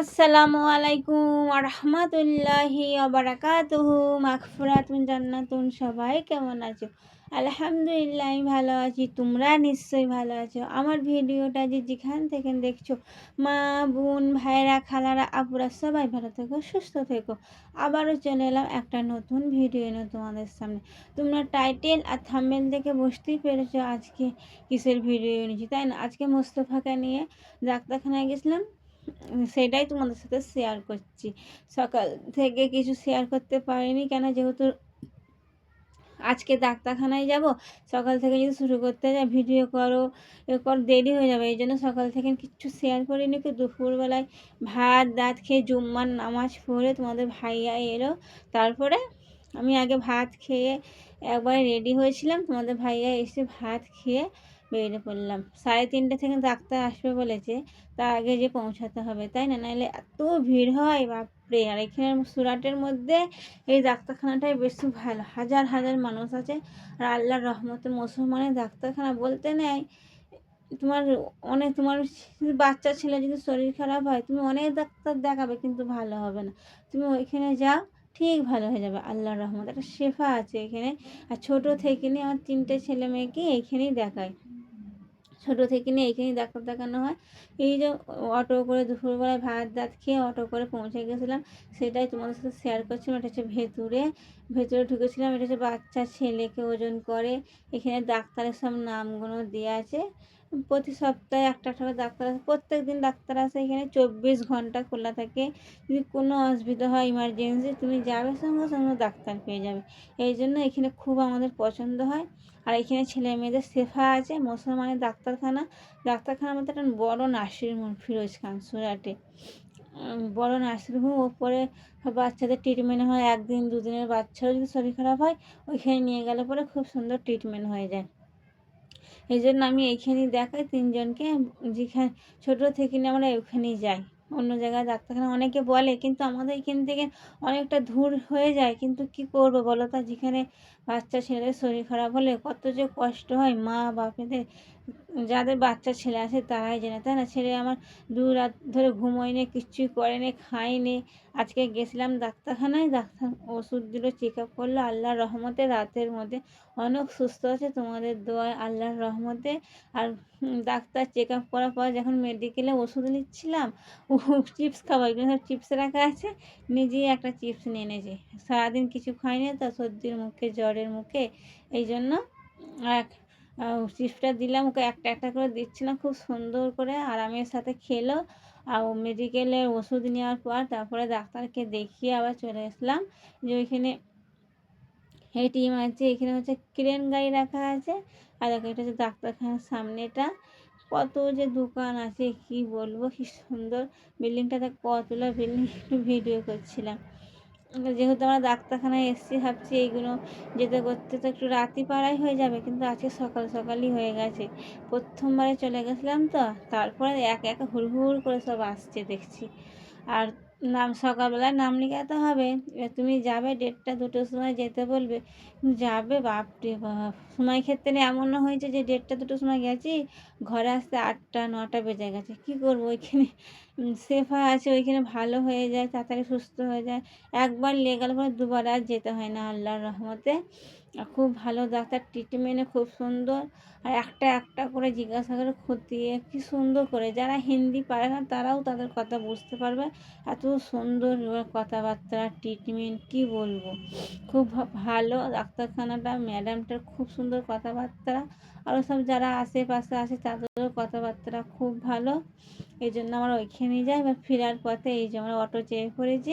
আসসালামু আলাইকুম রহমতুল্লাহি আবরাকাতুহু মাগফিরাতুন জান্নাতুন, সবাই কেমন আছো? আলহামদুলিল্লাহ আমি ভালো আছি, তোমরা নিশ্চয়ই ভালো আছো। আমার ভিডিওটা যে যেখান থেকে দেখছ, মা, বোন ভাইরা খালারা, আপুরা, সবাই ভালো থেকো, সুস্থ থেকো। আবারও চলে এলাম একটা নতুন ভিডিও এনে তোমাদের সামনে। তোমরা টাইটেল আর থাম্বেল দেখে বুঝতেই পেরেছ আজকে কিসের ভিডিও এনেছি তাই না? আজকে মোস্তফাকে নিয়ে ডাক্তারখানায় গেছিলাম। সেটাই তোমাদের সাথে শেয়ার করছি। সকাল থেকে কিছু শেয়ার করতে পারিনি কেন? যেহেতু আজকে ডাক্তারখানায় যাব, সকাল থেকে যদি শুরু করতে যাই ভিডিও করো কর, দেরি হয়ে যাবে। এই জন্য সকাল থেকে কিছু শেয়ার করিনি। কি দুপুরবেলায় ভাত, দাঁত খেয়ে জুম্মার নামাজ পড়ে তোমাদের ভাইয়া এলো। তারপরে আমি আগে ভাত খেয়ে একবার রেডি হয়েছিলাম। তোমাদের ভাইয়া এসে ভাত খেয়ে বেরিয়ে পড়লাম। সাড়ে তিনটে থেকে ডাক্তার আসবে বলেছে, তার আগে যে পৌঁছাতে হবে, তাই না? নাহলে এত ভিড় হয়, বাপরে! আর এখানে সুরাটের মধ্যে এই ডাক্তারখানাটাই বেশি ভালো। হাজার হাজার মানুষ আছে, আর আল্লাহর রহমতের মুসলমানের ডাক্তারখানা বলতে নেয় তোমার অনেক, তোমার বাচ্চা ছেলে যদি শরীর খারাপ হয়, তুমি অনেক ডাক্তার দেখাবে, কিন্তু ভালো হবে না। তুমি ওইখানে যাও, ঠিক ভালো হয়ে যাবে, আল্লাহর রহমত। একটা শেফা আছে এখানে, আর ছোটো থেকে নিয়ে আমার তিনটে ছেলে মেয়েকে এইখানেই দেখায়। ছোটো থেকে নিয়ে এইখানেই ডাক্তার দেখানো হয়। এই যে অটো করে দুপুরবেলায় ভাত দাঁত খেয়ে অটো করে পৌঁছে গেছিলাম, সেটাই তোমাদের সাথে শেয়ার করছিলাম। এটা হচ্ছে ভেতরে ভেতরে ঢুকেছিলাম। এটা হচ্ছে বাচ্চা, ছেলেকে ওজন করে। এখানে ডাক্তারের সব নামগুলো দেওয়া আছে। প্রতি সপ্তাহে একটা করে ডাক্তার আসে প্রত্যেক দিন ডাক্তার আসে এখানে। চব্বিশ ঘণ্টা খোলা থাকে। যদি কোনো অসুবিধা হয় ইমার্জেন্সি তুমি যাবে সঙ্গে সঙ্গে ডাক্তার পেয়ে যাবে। এই জন্য এখানে খুব আমাদের পছন্দ হয়। আর এখানে ছেলে মেয়েদের শেফা আছে, মুসলমানের ডাক্তারখানা। ডাক্তারখানার মধ্যে একটা বড় নার্সিংহোম, ফিরোজ খান, সুরাটে। বড় নার্সিংহোম, ওপরে বাচ্চাদের ট্রিটমেন্ট হয়। একদিন, দুদিনের বাচ্চারও যদি শরীর খারাপ হয়, ওইখানে নিয়ে গেলে পরে খুব সুন্দর ট্রিটমেন্ট হয়ে যায়। এই জন্য আমি এইখানেই দেখাই তিনজনকে, যেখানে ছোটো থেকে নিয়ে আমরা ওখানেই যাই। অন্য জায়গায় ডাক্তারখানা অনেকে বলে, কিন্তু আমাদের এখান থেকে অনেকটা দূর হয়ে যায়, কিন্তু কি করব বলো তো? যেখানে বাচ্চা ছেলের শরীর খারাপ হলে কত যে কষ্ট হয় মা বাপেদের। যাদের বাচ্চা ছেলে আছে তারাই জানে, তাই না? ছেলে আমার দু রাত ধরে ঘুমোয়নি, কিচ্ছুই করেনি, খায়নি। আজকে গেছিলাম ডাক্তারখানায়, ডাক্তার ওষুধ দিল চেক আপ করল, আল্লাহর রহমতে রাতের মধ্যে অনেক সুস্থ আছে, তোমাদের দোয়ায় আল্লাহর রহমতে। আর ডাক্তার চেক আপ করার পর যখন মেডিকেলে ওষুধ নিচ্ছিলাম চিপস খাব, এগুলো সব চিপস রাখা আছে। নিজেই একটা চিপস নিয়ে এনেছি। সারাদিন কিছু খাইনি তা, সর্দির মুখে জ্বরের মুখে। এই জন্য এক চিপসটা দিলাম, ওকে একটা একটা করে দিচ্ছিলাম, খুব সুন্দর করে আরামের সাথে খেলো। আর মেডিকেলে ওষুধ নেওয়ার পর তারপরে ডাক্তারকে দেখিয়ে আবার চলে আসলাম। যে ওইখানে এটিএম আছে, এখানে হচ্ছে ক্রেন গাড়ি রাখা আছে। আর দেখো, এটা হচ্ছে ডাক্তারখানার সামনেটা। কত যে দোকান আছে, কি বলব, কি সুন্দর। বিল্ডিংটাতে কতগুলো বিল্ডিং ভিডিও করছিলাম। যেহেতু আমরা ডাক্তারখানায় এসেছি, ভাবছি এইগুলো যেতে করতে তো একটু রাতি পাড়াই হয়ে যাবে, কিন্তু আজকে সকাল সকালই হয়ে গেছে। প্রথমবারে চলে গেছিলাম তো, তারপরে এক এক হুড় করে সব আসছে, দেখছি। আর নাম সকালবেলায় নাম লেখাতে হবে, এবার তুমি যাবে ডেটটা দুটোর সময় যেতে বলবে, যাবে, বাপরে বাপ। সময় ক্ষেত্রে এমনও হয়েছে যে ডেটটা দুটোর সময় গেছি, ঘরে আসতে আটটা, নটা বেজে গেছে, কী করব ওইখানে? সেফা আছে, ওইখানে ভালো হয়ে যায়, তাড়াতাড়ি সুস্থ হয়ে যায়। একবার লেগে গেলে পরে দুবার আর যেতে হয় না, আল্লাহর রহমতে। খুব ভালো ডাক্তার ট্রিটমেন্টে খুব সুন্দর। আর একটা একটা করে জিজ্ঞাসা করে খতিয়ে কি সুন্দর করে। যারা হিন্দি পারে না, তারাও তাদের কথা বুঝতে পারবে। এত সুন্দর কথাবার্তা ট্রিটমেন্ট কি বলব? খুব ভালো ডাক্তারখানাটা ম্যাডামটার খুব সুন্দর কথাবার্তা। আরও সব যারা আশেপাশে আসে তাদেরও কথাবার্তা খুব ভালো। এই জন্য আমার ওইখানে যাই, এবার ফেরার পথে এই যে আমরা অটো চেয়ে পড়েছি।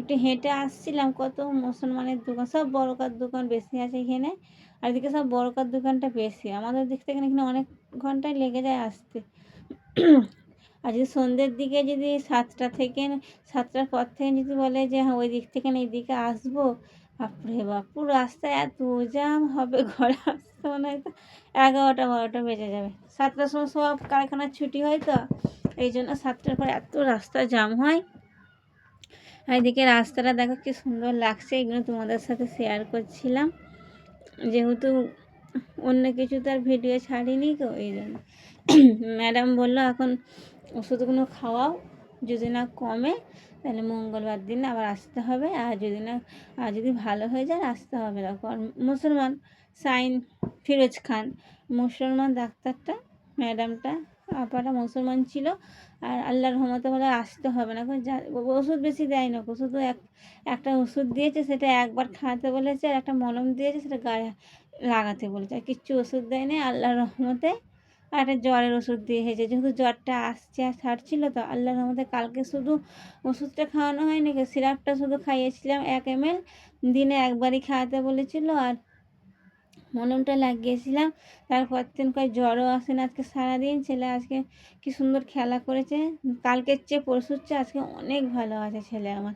একটু হেঁটে আসছিলাম, কত মুসলমানের দোকান, সব বড়কার দোকান বেশি আছে এখানে। আর এদিকে সব বড়কার দোকানটা বেশি, আমাদের দিক থেকে এখানে অনেক ঘন্টায় লেগে যায় আসতে। আর যদি সন্ধ্যের দিকে যদি সাতটা থেকে, সাতটার পর থেকে যদি বলে যে হ্যাঁ ওই দিক থেকে এই দিকে আসব, বাপরে বাপ, রাস্তায় এত জ্যাম হবে, ঘরে আসতে মনে হয় তো এগারোটা বারোটা বেজে যাবে। সাতটার সময় সব কারখানার ছুটি হয় তো এই জন্য সাতটার পর এত রাস্তা জাম হয়। আর এদিকে রাস্তাটা দেখো কি সুন্দর লাগছে, এগুলো তোমাদের সাথে শেয়ার করছিলাম। যেহেতু অন্য কিছু তার ভিডিও ছাড়িনি তো, এই জন্য। ম্যাডাম বলল, এখন ওষুধগুলো খাওয়াও, যদি না কমে, তাহলে মঙ্গলবার দিন আবার আসতে হবে। আর যদি না, আর যদি ভালো হয়ে যায়, আসতে হবে। না মুসলমান সাইন ফিরোজ খান, মুসলমান ডাক্তারটা ম্যাডামটা আপাটা মুসলমান ছিল, আর আল্লাহর রহমতে বলে আসতে হবে না। এখন যা, ওষুধ বেশি দেয় না, ওষুধ এক, একটা ওষুধ দিয়েছে, সেটা একবার খাওয়াতে বলেছে, আর একটা মলম দিয়েছে, সেটা গায়ে লাগাতে বলেছে। আর কিচ্ছু ওষুধ দেয়নি, আল্লাহর রহমতে। আর একটা জ্বরের ওষুধ দিয়ে হয়েছে যেহেতু জ্বরটা আসছে আর ছাড়ছিল, তো আল্লাহর রহমতে কালকে শুধু ওষুধটা খাওয়ানো হয়নি, সিরাপটা শুধু খাইয়েছিলাম এক এম দিনে একবারই খাওয়াতে বলেছিল, আর মলমটা লাগিয়েছিলাম। তারপর দিন কয় জ্বরও আসে না আজকে সারাদিন। ছেলে আজকে কি সুন্দর খেলা করেছে। কালকের চেয়ে পরশুর চেয়ে আজকে অনেক ভালো আছে ছেলে আমার।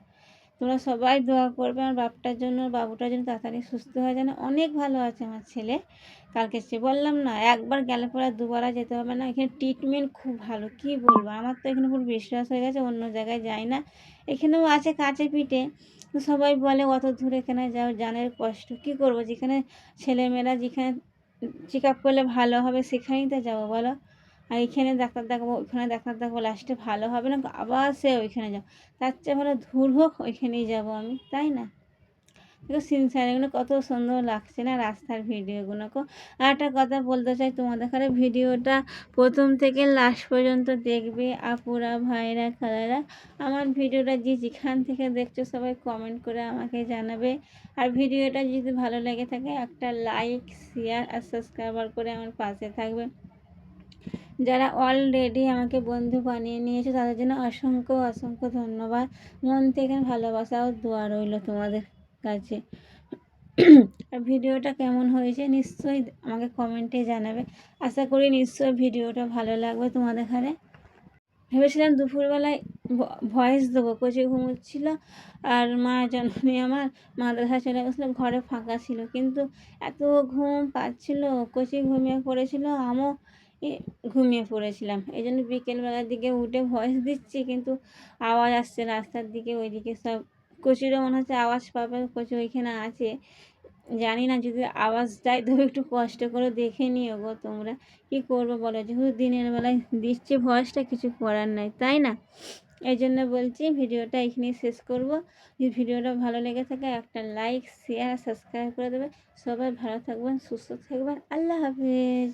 তোমরা সবাই দোয়া করবে, আমার বাপটার জন্য, বাবুটার জন্য তাড়াতাড়ি সুস্থ হয়ে যেন অনেক ভালো আছে আমার ছেলে। কালকে সে বললাম না, একবার গেলে পরে দুবার যেতে হবে না, এখানে ট্রিটমেন্ট খুব ভালো, কি বলব? আমার তো এখানে পুরো বিশ্বাস হয়ে গেছে, অন্য জায়গায় যাই না। এখানেও আছে কাছে পিঠে সবাই বলে, অত দূরে এখানে যাও, জানের কষ্ট, কি করব? যেখানে ছেলেমেয়েরা যেখানে চেক আপ করলে ভালো হবে, সেখানেই তো যাব, বলো? আর এখানে ডাক্তার দেখাবো, ওইখানে ডাক্তার দেখাবো লাস্টে ভালো হবে না, আবার সে ওইখানে যাও তার চেয়ে ভালো ধূর হোক, ওইখানেই যাব আমি, তাই না? দেখো সিনসারিগুলো কত সুন্দর লাগছে না রাস্তার ভিডিওগুলো আর একটা কথা বলতে চাই, তোমাদের কাছে ভিডিওটা প্রথম থেকে লাস্ট পর্যন্ত দেখবে, আপুরা, ভাইরা, খালারা। আমার ভিডিওটা যে যেখান থেকে দেখছ, সবাই কমেন্ট করে আমাকে জানাবে। আর ভিডিওটা যদি ভালো লেগে থাকে, একটা লাইক শেয়ার আর সাবস্ক্রাইবার করে আমার পাশে থাকবে। যারা অলরেডি আমাকে বন্ধু বানিয়ে নিয়েছে, তাদের জন্য অসংখ্য অসংখ্য ধন্যবাদ। মন থেকে ভালোবাসা ও দোয়া রইল তোমাদের কাছে। আর ভিডিওটা কেমন হয়েছে নিশ্চয়ই আমাকে কমেন্টে জানাবে। আশা করি নিশ্চয়ই ভিডিওটা ভালো লাগবে তোমাদের এখানে ভেবেছিলাম দুপুরবেলায় ভয়েস দেবো, কোচে ঘুমোচ্ছিল আর মা জন্মে আমার মাদ্রাসা চলে গেছিল, ঘরে ফাঁকা ছিল। কিন্তু এত ঘুম পাচ্ছিল, কোচি ঘুমিয়ে পড়েছিল, আমও ঘুমিয়ে পড়েছিলাম। এই জন্য বিকেলবেলার দিকে উঠে ভয়েস দিচ্ছি, কিন্তু আওয়াজ আসছে রাস্তার দিকে, ওইদিকে সব কচিরও মনে হচ্ছে আওয়াজ পাবে, কচি ওইখানে আছে। জানি না, যদি আওয়াজ দেয় তবে একটু কষ্ট করে দেখে নিও গো তোমরা, কী করব বলো? যেহেতু দিনের বেলায় দিচ্ছে ভয়েসটা কিছু করার নাই, তাই না? এই জন্য বলছি ভিডিওটা এখানেই শেষ করব। যদি ভিডিওটা ভালো লেগে থাকে, একটা লাইক শেয়ার সাবস্ক্রাইব করে দেবে। সবাই ভালো থাকবেন, সুস্থ থাকবেন। আল্লাহ হাফিজ।